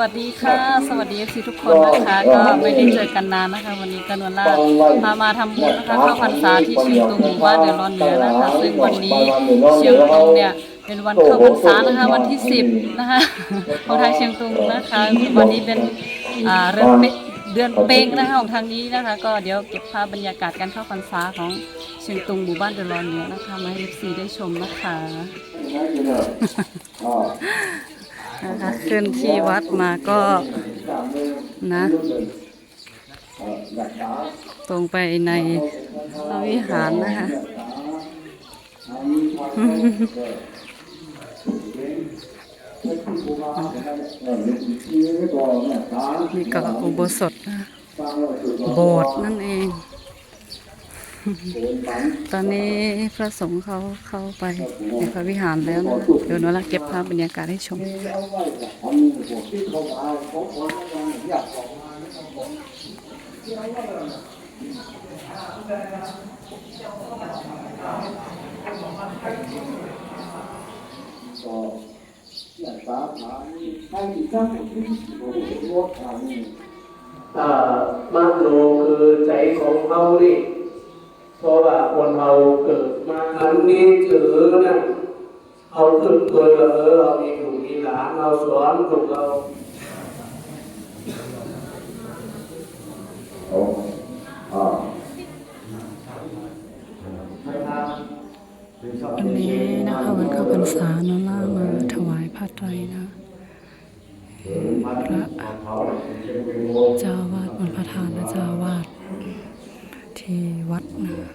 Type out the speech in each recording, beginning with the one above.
สวัสดีค่ะ สวัสดีเอฟซีทุกคนนะคะ ก็ไม่ได้เจอกันนานนะคะ วันนี้กันวันล่าพามาทำบุญนะคะเข้าพรรษาที่เชียงตุงหมู่บ้านเดือดร้อนเหนือนะคะ ซึ่งวันนี้เชียงตุงเนี่ยเป็นวันเข้าพรรษานะคะวันที่สิบนะคะของทางเชียงตุงนะคะ วันนี้เป็นอ่าเดือนเปเดือนเป่งนะคะของทางนี้นะคะ ก็เดี๋ยวเก็บภาพบรรยากาศการเข้าพรรษาของเชียงตุงหมู่บ้านเดือดร้อนเหนือนะคะมาให้เอฟซีได้ชมนะคะ นะคะขึ้นที่วัดมาก็นะ ตรงไปในวิหารนะคะนี่ก็อุโบสถนะโบสถ์นั่นเอง ตอนนี้พระสงฆ์เขาเข้าไปในพระวิหารแล้วนะเดี๋ยวหนูลเก็บภาพบรรยากาศให้ชมอ่ามโนคือใจของเราดิ เพราะว่าคนเราเกิดมาอันนี้ถือนะเอาขึ้นตัวเออเรามีถูกมีหลานเราสอนถูกเราวันนี้นะคะวันเข้าพรรษาเนอะล่ามาถวายผ้าไตรนะพระเจ้าอาวาดบนประธานและเจ้าอาวาด ที่วัดนะ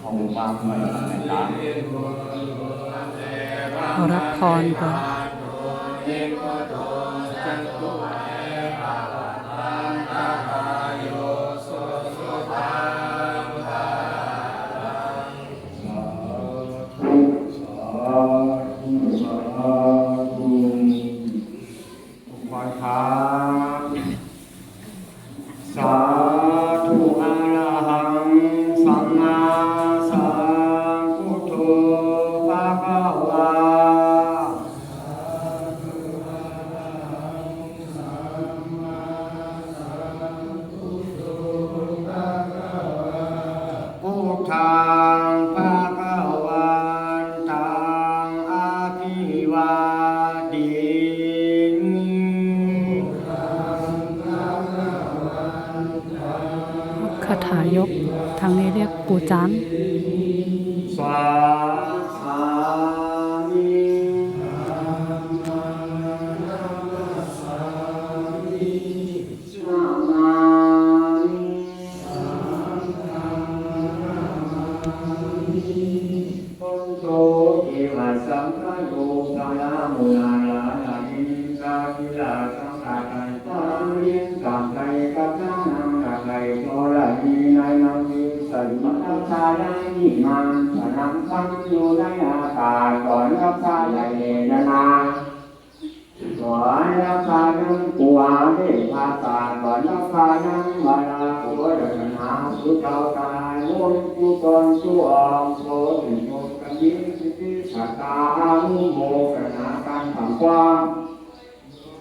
ของความเหมือนในการขอรับพรก่อน ไกกัจจานังกังไกโทระนีนายนังวิสัยมัตตาได้นิมันสนังสังอยู่ในอากาศก่อนรับชาใหญ่นานาก่อนรับชายังปัวเดชาตาก่อนรับชายังบาลาปัวเดชนาสุเจ้าตายมุนกุตนชั่วโสติโยกันยิสิติสตามุโมกนาการทำความเรายังวา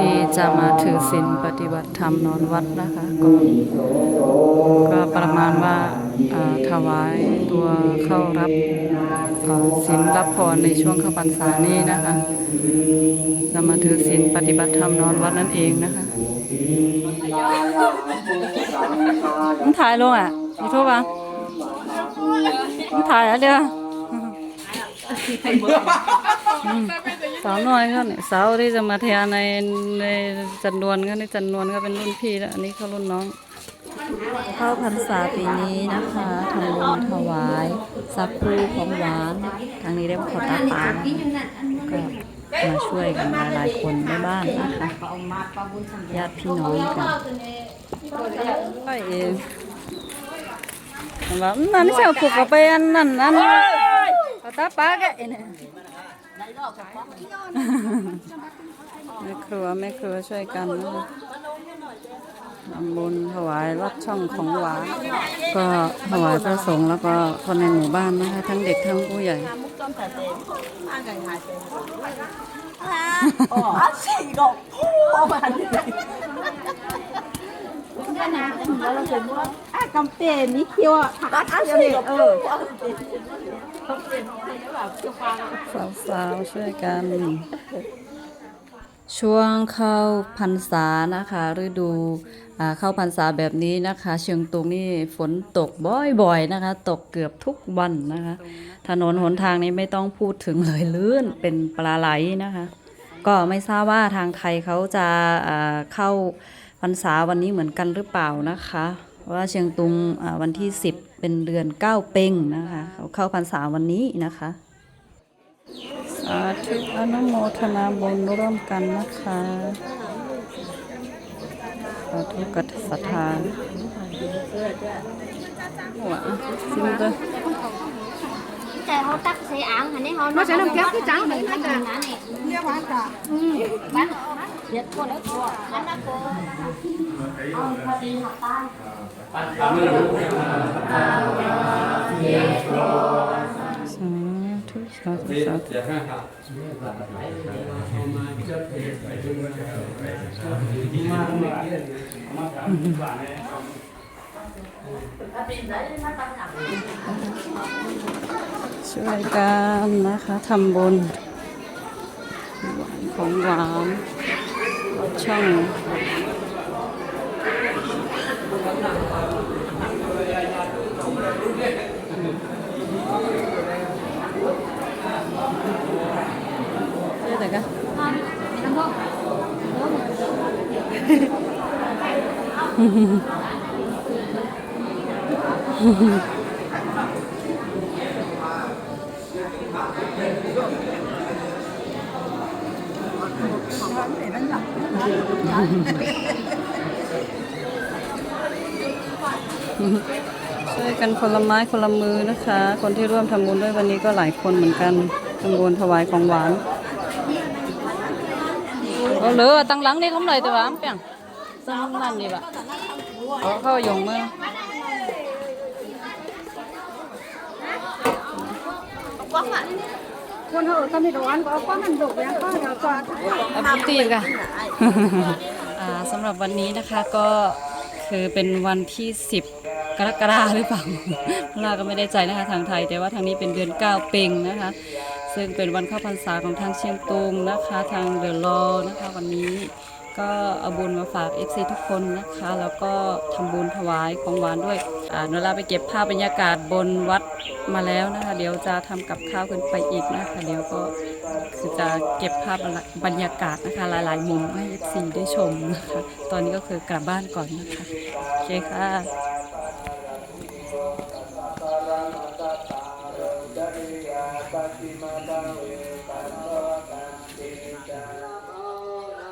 ที่จะมาถือศีลปฏิบัติธรรมนอนวัดนะคะก็ก็ประมาณว่าอ่าถวายตัวเข้ารับอ่าศีลรับพรในช่วงเข้าพรรษานี้นะคะจะมาถือศีลปฏิบัติธรรมนอนวัดนั่นเองนะคะมันถ่ายลงอะยูทูบอะมันถ่ายอะเดี๋ยวอืม สาวน้อยก็เนี่ยสาวที่จะมาเทียในในจันนวนก็ในจันนวนก็เป็นรุ่นพี่แล้วอันนี้เขารุ่นน้อง เข้าพรรษาปีนี้นะคะทำบุญถวายสักครูของหวาน ทางนี้ได้ขอตาปาก็มาช่วยกันหลายๆคนในบ้านนะคะญาติพี่น้องกันก็เองแบบนั่นเชียวผูกกับไปอันนั่นอันนี้เอาตาปากแกเนี่ย แม่ครัวแม่ครัวช่วยกันนะคะทำบุญถวายรับช่องของหวานก็ถวายพระสงฆ์แล้วก็คนในหมู่บ้านนะคะ ทั้งเด็กทั้งผู้ใหญ่อะกำเป็นนี่เคี้ยวอะผักอันเดียวเออ สาวๆช่วยกัน ช่วงเข้าพรรษานะคะฤดูเข้าพรรษาแบบนี้นะคะ เชียงตุงนี่ฝนตกบ่อยๆนะคะ ตกเกือบทุกวันนะคะ ถนนหนทางนี้ไม่ต้องพูดถึงเลยลื่นเป็นปลาไหลนะคะ ก็ไม่ทราบว่าทางไทยเขาจะเข้าพรรษาวันนี้เหมือนกันหรือเปล่านะคะ ว่าเชียงตุงวันที่ 10 เป็นเดือนเก้าเป่งนะคะ เขาเข้าพรรษาวันนี้นะคะ สาธุอนุโมทนาบุญร่วมกันนะคะสาธุกัตสัทธาหัวซิมเตอร์ Trời họ tắt xe ảo hành đấy họ nó sẽ làm kéo cái trắng này anh này này Lia bán cả. ปัจจมิโนภวะตสาธุสาธุสาธุช่วยกันนะคะทำบุญของหวานช่อง ช่วยกันคนละไม้คนละมือนะคะ คนที่ร่วมทำบุญด้วยวันนี้ก็หลายคนเหมือนกันทำบุญถวายของหวาน Ờ, lửa tăng lắng đi không lời từ ám bèng tăng làm gì vậy có khâu dùng mơ คนเหอะก็ไม่โดนก็ก็มันดุแล้วก็เดี๋ยวก่อนเอาบุตีกันอ่าสำหรับวันนี้นะคะก็คือเป็นวันที่ 10 กรกฎาหรือเปล่าเราก็ไม่ได้ใจนะคะทางไทย แต่ว่าทางนี้เป็นเดือน9เป่งนะคะ ซึ่งเป็นวันเข้าพรรษาของทางเชียงตุงนะคะ ทางเดอะลอนะคะวันนี้ก็เอาบุญมาฝาก FC ทุกคนนะคะ แล้วก็ทำบุญถวายของหวานด้วยอ่าเวลาไปเก็บภาพบรรยากาศบนวัดมาแล้วนะคะ เดี๋ยวจะทำกับข้าวขึ้นไปอีกนะคะ เดี๋ยวก็คือจะเก็บภาพบรรยากาศนะคะ หลาย ๆ มุมให้ FC ได้ชมนะคะ ตอนนี้ก็คือกลับบ้านก่อนนะคะ โอเคค่ะ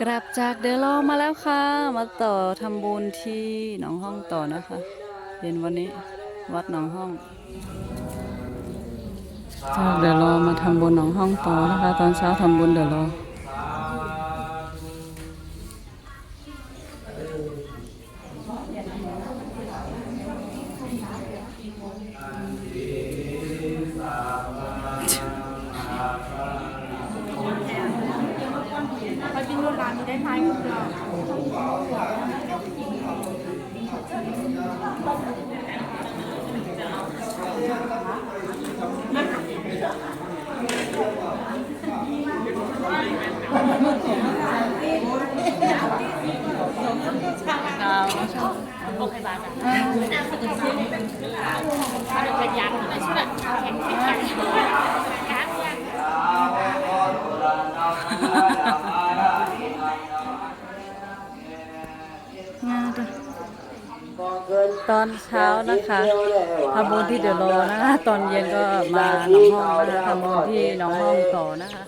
กลับจากเดลอมาแล้วค่ะ มาต่อทำบุญที่หนองห้องต่อนะคะเย็นวันนี้วัดหนองห้องจากเดลอมาทำบุญหนองห้องต่อนะคะ ตอนเช้าทำบุญเดลอ ข้าเป็นยักษ์อะไรใช่ไหมแข็งแข็ง ตอนเช้านะคะทำบุญที่เดลอนะคะตอนเย็นก็มาหนองห้องนะคะทำบุญที่หนองห้องต่อนะคะ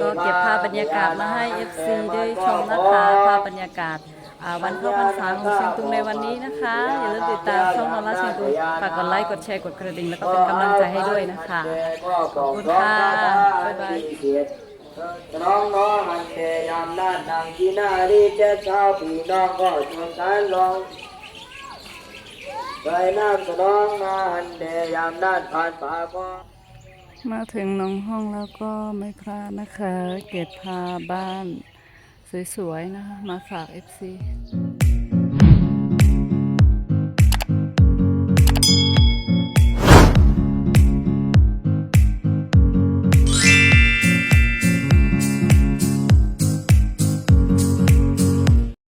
ก็เก็บภาพบรรยากาศมาให้ FC ได้ชมนะคะภาพบรรยากาศวันเข้าพรรษาของเชียงตุงในวันนี้นะคะ อย่าลืมติดตามช่องนอร่าเชียงตุงฝากกดไลค์กดแชร์กดกระดิ่งแล้วก็เป็นกำลังใจให้ด้วยนะคะขอบคุณค่ะบ๊ายบายน้องน้องหันเทยามด้านนางที่นารีเจ้าเช้าพี่น้องก็ชวนกันลอง เคยน้ำสนองมาหันเทยามด้านผ่านป่าก็มาถึงหนองห้องแล้วก็ไม่พลาดนะคะ เกตพาบ้าน สวยๆนะคะมาฝาก FC